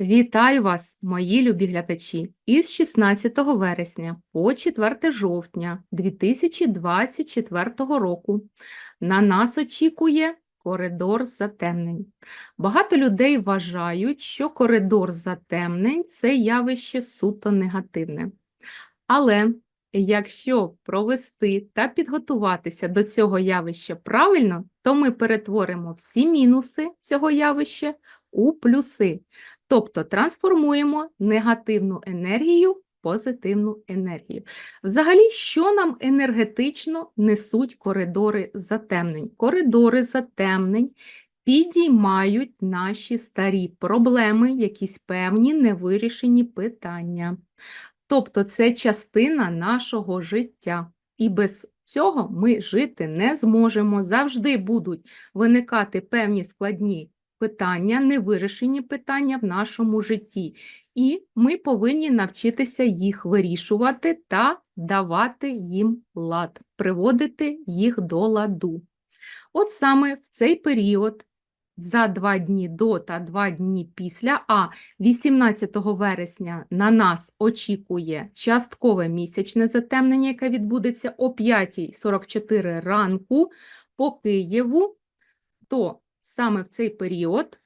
Вітаю вас, мої любі глядачі! Із 16 вересня по 4 жовтня 2024 року на нас очікує коридор затемнень. Багато людей вважають, що коридор затемнень це явище суто негативне. Але якщо провести та підготуватися до цього явища правильно, то ми перетворимо всі мінуси цього явища у плюси. Тобто трансформуємо негативну енергію в позитивну енергію. Взагалі, що нам енергетично несуть коридори затемнень? Коридори затемнень підіймають наші старі проблеми, якісь певні невирішені питання. Тобто це частина нашого життя. І без цього ми жити не зможемо. Завжди будуть виникати певні складні питання, невирішені питання в нашому житті, і ми повинні навчитися їх вирішувати та давати їм лад, приводити їх до ладу. От саме в цей період. За два дні до та два дні після, а 18 вересня на нас очікує часткове місячне затемнення, яке відбудеться о 5.44 ранку по Києву, то саме в цей період,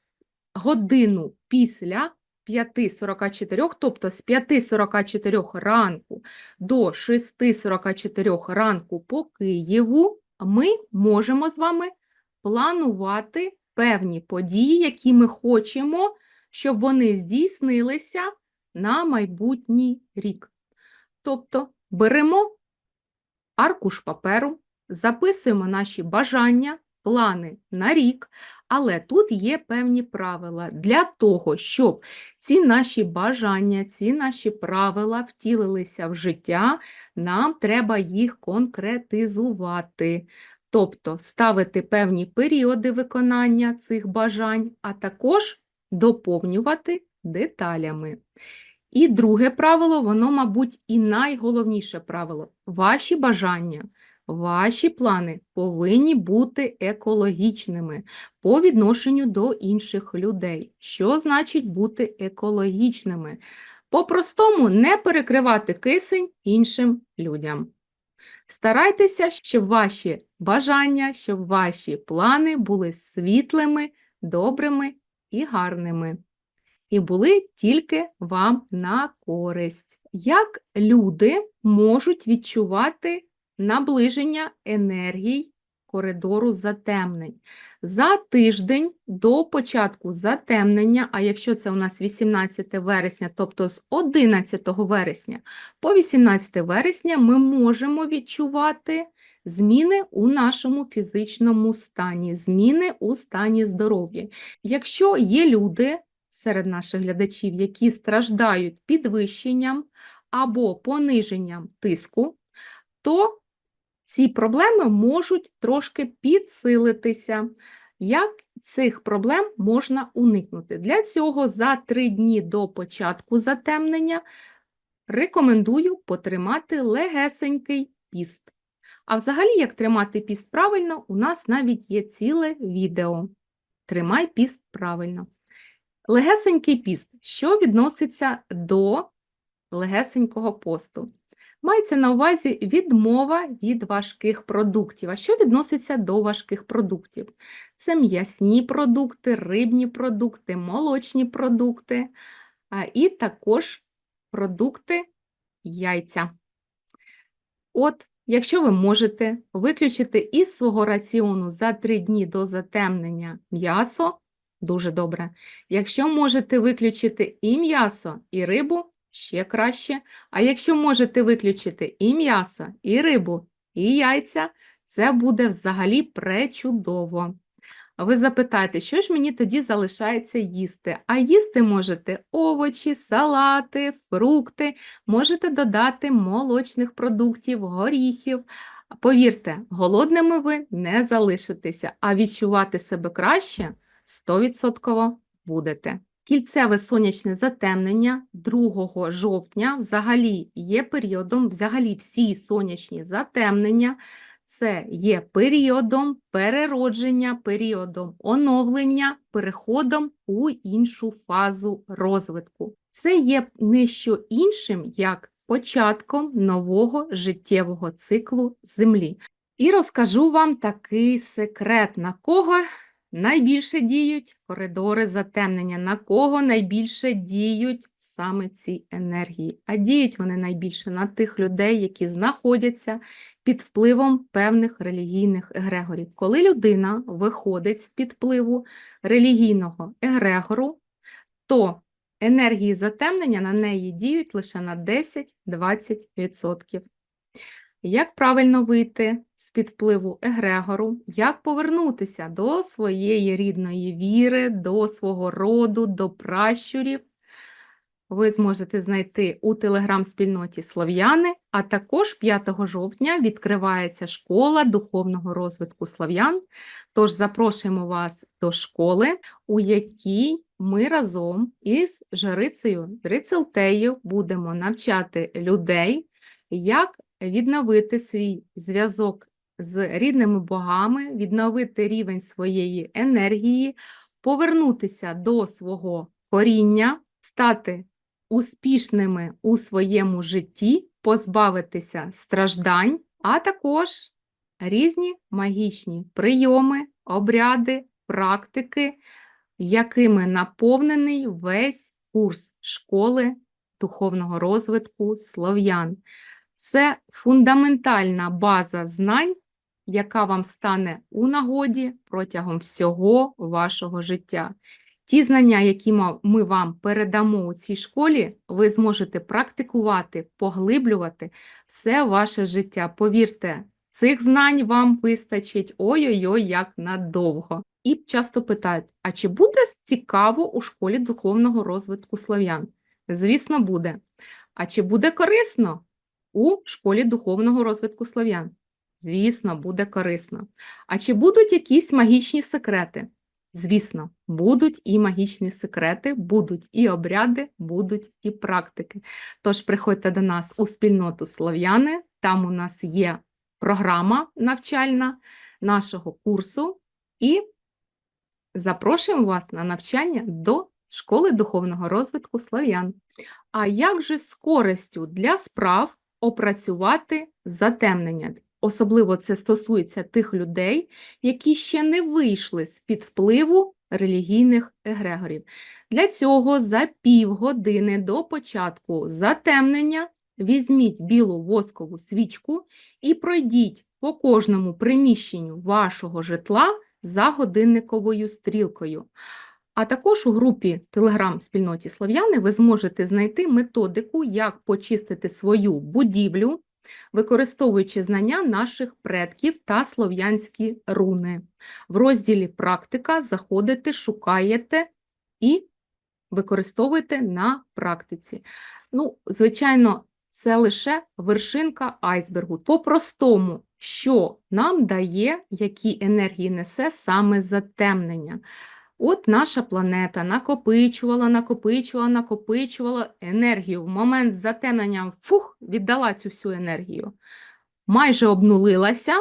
годину після 5.44, тобто з 5.44 ранку до 6.44 ранку по Києву, ми можемо з вами планувати певні події, які ми хочемо, щоб вони здійснилися на майбутній рік. Тобто беремо аркуш паперу, записуємо наші бажання, плани на рік, але тут є певні правила для того, щоб ці наші бажання, ці наші правила втілилися в життя, нам треба їх конкретизувати. Тобто ставити певні періоди виконання цих бажань, а також доповнювати деталями. І друге правило, воно, мабуть, і найголовніше правило ваші бажання Ваші плани повинні бути екологічними по відношенню до інших людей. Що значить бути екологічними? По-простому, не перекривати кисень іншим людям. Старайтеся, щоб ваші бажання, щоб ваші плани були світлими, добрими і гарними. І були тільки вам на користь. Як люди можуть відчувати наближення енергій коридору затемнень. За тиждень до початку затемнення, а якщо це у нас 18 вересня, тобто з 11 вересня по 18 вересня, ми можемо відчувати зміни у нашому фізичному стані, зміни у стані здоров'я. Якщо є люди серед наших глядачів, які страждають підвищенням або пониженням тиску, то ці проблеми можуть трошки підсилитися. Як цих проблем можна уникнути? Для цього за три дні до початку затемнення рекомендую потримати легесенький піст. А взагалі, як тримати піст правильно, у нас навіть є ціле відео. Тримай піст правильно. Легесенький піст, що відноситься до легесенького посту? Мається на увазі відмова від важких продуктів. А що відноситься до важких продуктів? Це м'ясні продукти, рибні продукти, молочні продукти, і також продукти яйця. От, якщо ви можете виключити із свого раціону за 3 дні до затемнення м'ясо, дуже добре. Якщо можете виключити і м'ясо, і рибу, ще краще. А якщо можете виключити і м'ясо, і рибу, і яйця, це буде взагалі пречудово. Ви запитаєте, що ж мені тоді залишається їсти? А їсти можете овочі, салати, фрукти, можете додати молочних продуктів, горіхів. Повірте, голодними ви не залишитеся, а відчувати себе краще 100% будете. Кільцеве сонячне затемнення 2 жовтня взагалі є періодом, взагалі всі сонячні затемнення це є періодом переродження, періодом оновлення, переходом у іншу фазу розвитку. Це є не що іншим, як початком нового життєвого циклу Землі. І розкажу вам такий секрет, на кого найбільше діють коридори затемнення, на кого найбільше діють саме ці енергії. А діють вони найбільше на тих людей, які знаходяться під впливом певних релігійних егрегорів. Коли людина виходить з-під впливу релігійного егрегору, то енергії затемнення на неї діють лише на 10-20%. Як правильно вийти з-під впливу егрегору, як повернутися до своєї рідної віри, до свого роду, до пращурів, ви зможете знайти у телеграм-спільноті Слов'яни, а також 5 жовтня відкривається школа духовного розвитку слов'ян. Тож запрошуємо вас до школи, у якій ми разом із Жарицею Дрицелтею будемо навчати людей, як відновити свій зв'язок з рідними богами, відновити рівень своєї енергії, повернутися до свого коріння, стати успішними у своєму житті, позбавитися страждань, а також різні магічні прийоми, обряди, практики, якими наповнений весь курс школи духовного розвитку слов'ян. Це фундаментальна база знань, яка вам стане у нагоді протягом всього вашого життя. Ті знання, які ми вам передамо у цій школі, ви зможете практикувати, поглиблювати все ваше життя. Повірте, цих знань вам вистачить ой-ой-ой, як надовго. І часто питають: а чи буде цікаво у школі духовного розвитку слов'ян? Звісно, буде. А чи буде корисно у школі духовного розвитку слов'ян? Звісно, буде корисно. А чи будуть якісь магічні секрети? Звісно, будуть і магічні секрети, будуть і обряди, будуть і практики. Тож приходьте до нас у спільноту Слов'яни, там у нас є програма навчальна нашого курсу, і запрошуємо вас на навчання до школи духовного розвитку слов'ян. А як же з користю для справ опрацювати затемнення? Особливо це стосується тих людей, які ще не вийшли з-під впливу релігійних егрегорів. Для цього за півгодини до початку затемнення візьміть білу воскову свічку і пройдіть по кожному приміщенню вашого житла за годинниковою стрілкою. А також у групі Телеграм-спільноті Слов'яни ви зможете знайти методику, як почистити свою будівлю використовуючи знання наших предків та слов'янські руни. В розділі Практика заходите, шукаєте і використовуєте на практиці. Ну, Звичайно, це лише вершинка айсбергу. По-простому, що нам дає, які енергії несе саме затемнення. От наша планета накопичувала, накопичувала, накопичувала енергію. В момент затемнення фух, віддала цю всю енергію. Майже обнулилася,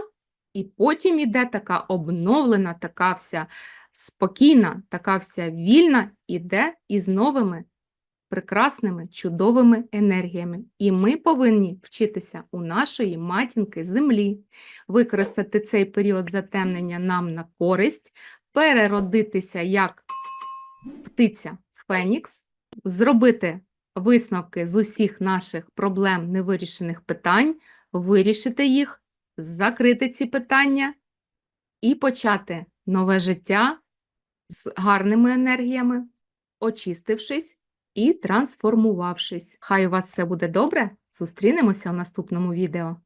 і потім іде така обновлена, така вся спокійна, така вся вільна, іде із новими прекрасними, чудовими енергіями. І ми повинні вчитися у нашої матінки Землі, використати цей період затемнення нам на користь переродитися як птиця Фенікс, зробити висновки з усіх наших проблем невирішених питань, вирішити їх, закрити ці питання і почати нове життя з гарними енергіями, очистившись і трансформувавшись. Хай у вас все буде добре! Зустрінемося у наступному відео.